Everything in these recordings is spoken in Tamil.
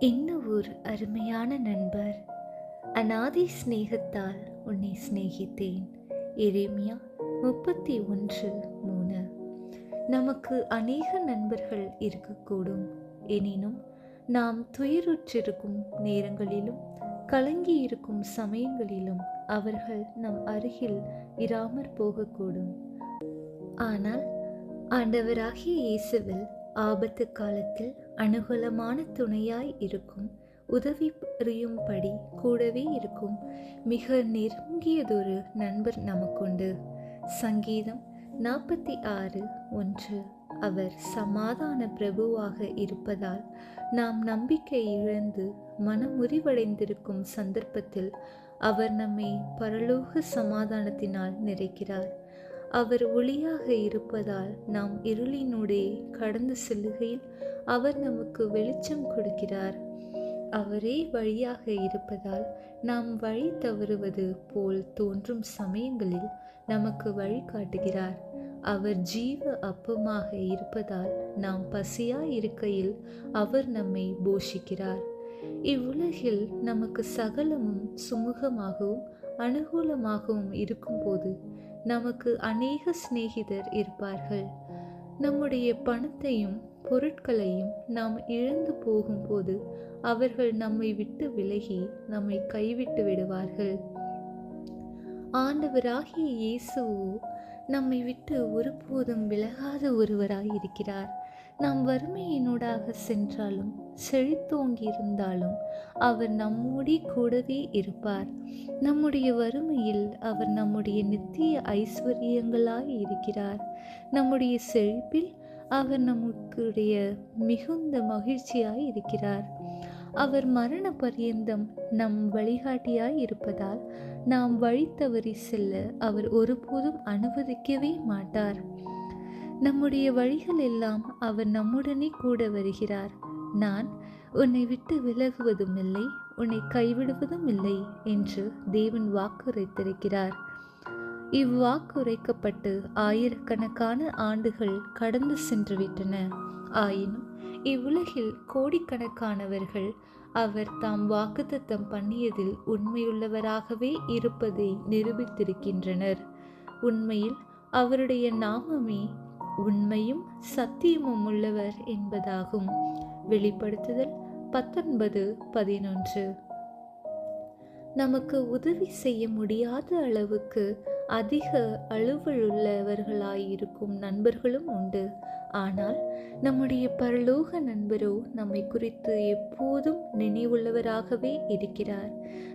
என்ன ஒரு அருமையான நண்பர். அநாதி ஸ்நேகத்தால் உன்னை சிநேகித்தேன். எரேமியா முப்பத்தி ஒன்று மூணு. நமக்கு அநேக நண்பர்கள் இருக்கக்கூடும். எனினும் நாம் துயருற்றிருக்கும் நேரங்களிலும் கலங்கி இருக்கும் சமயங்களிலும் அவர்கள் நம் அருகில் இராமற் போகக்கூடும். ஆனால் ஆண்டவராகிய இயேசுவில் ஆபத்து காலத்தில் அனுகூலமான துணையாய் இருக்கும். உதவி புரியும்படி கூடவே இருக்கும். மிக நெருங்கியதொரு நண்பர் நமக்குண்டு. சங்கீதம் நாற்பத்தி ஆறு ஒன்று. அவர் சமாதான பிரபுவாக இருப்பதால் நாம் நம்பிக்கை இழந்து மனமுறிவடைந்திருக்கும் சந்தர்ப்பத்தில் அவர் நம்மை பரலோக சமாதானத்தினால் நிறைக்கிறார். அவர் ஒளியாக இருப்பதால் நாம் இருளினூடே கடந்து செல்லுகையில் அவர் நமக்கு வெளிச்சம் கொடுக்கிறார். அவரே வழியாக இருப்பதால் நாம் வழி தவறுவது போல் தோன்றும் சமயங்களில் நமக்கு வழி காட்டுகிறார். அவர் ஜீவ அப்பமாக இருப்பதால் நாம் பசியாய் இருக்கையில் அவர் நம்மை போஷிக்கிறார். இவ்வுலகில் நமக்கு சகலமும் சுமூகமாகவும் அனுகூலமாகவும் இருக்கும்போது நமக்கு அநேக சிநேகிதர் இருப்பார்கள். நம்முடைய பணத்தையும் பொருட்களையும் நாம் இழந்து போகும்போது அவர்கள் நம்மை விட்டு விலகி நம்மை கைவிட்டு விடுவார்கள். ஆண்டவராகிய இயேசுவோ நம்மை விட்டு ஒருபோதும் விலகாத ஒருவராய் இருக்கிறார் நாம் வறுமையினூடாக சென்றாலும் செழித்தோங்கி இருந்தாலும் அவர் நம்முடைய கூடவே இருப்பார். நம்முடைய வறுமையில் அவர் நம்முடைய நித்திய ஐஸ்வர்யங்களாய் இருக்கிறார். நம்முடைய செழிப்பில் அவர் நமக்குடைய மிகுந்த மகிழ்ச்சியாய் இருக்கிறார். அவர் மரண பரியந்தம் நம் வழிகாட்டியாய் இருப்பதால் நாம் வழி தவறி செல்ல அவர் ஒருபோதும் அனுமதிக்கவே மாட்டார். நம்முடைய வழிகள் எல்லாம் அவர் நம்முடனே கூட வருகிறார். நான் உன்னை விட்டு விலகுவதும் இல்லை உன்னை கைவிடுவதும் இல்லை என்று தேவன் வாக்குரைத்திருக்கிறார். இவ்வாக்குரைக்கப்பட்டு ஆயிரக்கணக்கான ஆண்டுகள் கடந்து சென்றுவிட்டன. ஆயினும் இவ்வுலகில் கோடிக்கணக்கானவர்கள் அவர் தாம் வாக்குத்தத்தம் பண்ணியதில் உண்மையுள்ளவராகவே இருப்பதை நிரூபித்திருக்கின்றனர். உண்மையில் அவருடைய நாமமே உண்மையும் சத்தியமும் உள்ளவர் என்பதாகும். வெளிப்படுத்துதல் பத்தொன்பது பதினொன்று. நமக்கு உதவி செய்ய முடியாத அளவுக்கு அதிக அலுவலுள்ளவர்களாயிருக்கும் நண்பர்களும் உண்டு. ஆனால் நம்முடைய பரலோக நண்பரோ நம்மை குறித்து எப்போதும் நினைவுள்ளவராகவே இருக்கிறார்.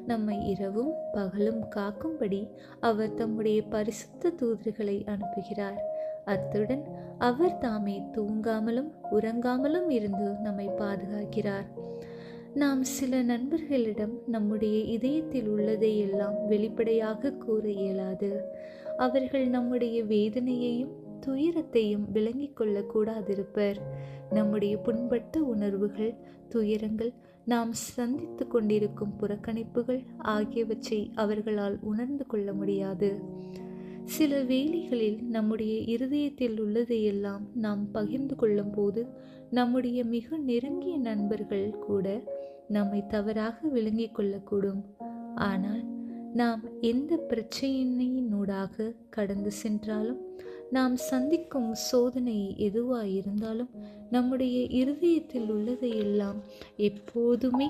நம்மை இரவும் பகலும் காக்கும்படி அவர் தம்முடைய பரிசுத்த தூதர்களை அனுப்புகிறார். அத்துடன் அவர் தாமே தூங்காமலும் உறங்காமலும் இருந்து நம்மை பாதுகாக்கிறார். நாம் சில நண்பர்களிடம் நம்முடைய இதயத்தில் உள்ளதை எல்லாம் வெளிப்படையாக கூற இயலாது. அவர்கள் நம்முடைய வேதனையையும் துயரத்தையும் விளங்கிக் கொள்ளக்கூடாதிருப்பர் நம்முடைய புண்பட்ட உணர்வுகள் துயரங்கள் நாம் சந்தித்து கொண்டிருக்கும் புறக்கணிப்புகள் ஆகியவற்றை அவர்களால் உணர்ந்து கொள்ள முடியாது. சில வேளைகளில் நம்முடைய இருதயத்தில் உள்ளதையெல்லாம் நாம் பகிர்ந்து கொள்ளும் போது நம்முடைய மிக நெருங்கிய நண்பர்கள் கூட நம்மை தவறாக விளங்கிக் கொள்ளக்கூடும். ஆனால் நாம் எந்த பிரச்சனையினூடாக கடந்து சென்றாலும் நாம் சந்திக்கும் சோதனை எதுவாக இருந்தாலும் நம்முடைய இருதயத்தில் உள்ளதையெல்லாம் எப்போதுமே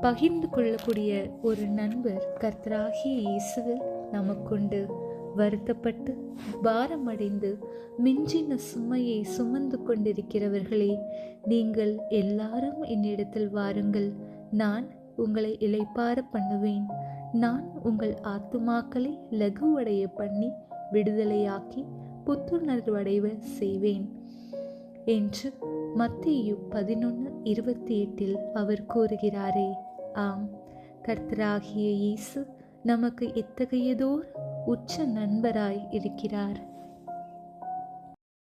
பகிர்ந்து கொள்ளக்கூடிய ஒரு நண்பர் கர்த்தராகிய இயேசுவில் நமக்குண்டு. வருத்தப்பட்டு பாரமடைந்து மிஞ்சின சுமையை சுமந்து கொண்டிருக்கிறவர்களே நீங்கள் எல்லாரும் என்னிடத்தில் வாருங்கள். நான் உங்களை இலைப்பார பண்ணுவேன். நான் உங்கள் ஆத்துமாக்களை லகுவடைய பண்ணி விடுதலையாக்கி புத்துணர்வடைவ செய்வேன் என்று மத்தியு பதினொன்று இருபத்தி எட்டில் அவர் கூறுகிறாரே. ஆம் கர்த்தராகிய இயேசு நமக்கு எத்தகையதோர் உச்ச நண்பராய் இருக்கிறார்.